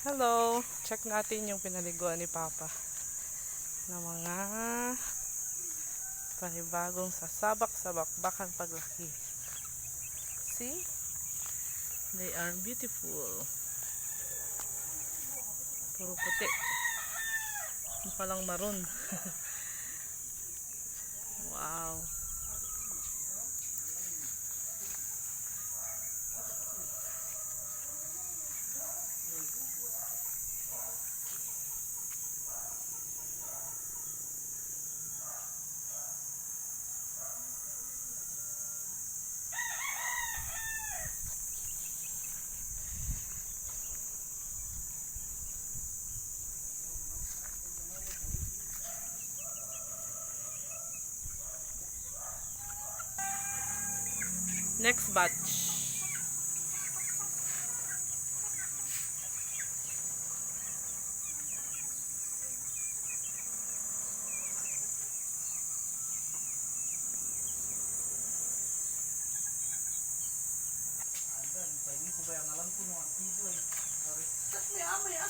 Hello! Check natin yung pinaliguan ni Papa na mga panibagong sasabak sa bakbakan paglaki. See? They are beautiful. Puro puti. Mukha lang maroon. next batch Ini kubayang alam pun. Eh. Harus. Apa ya?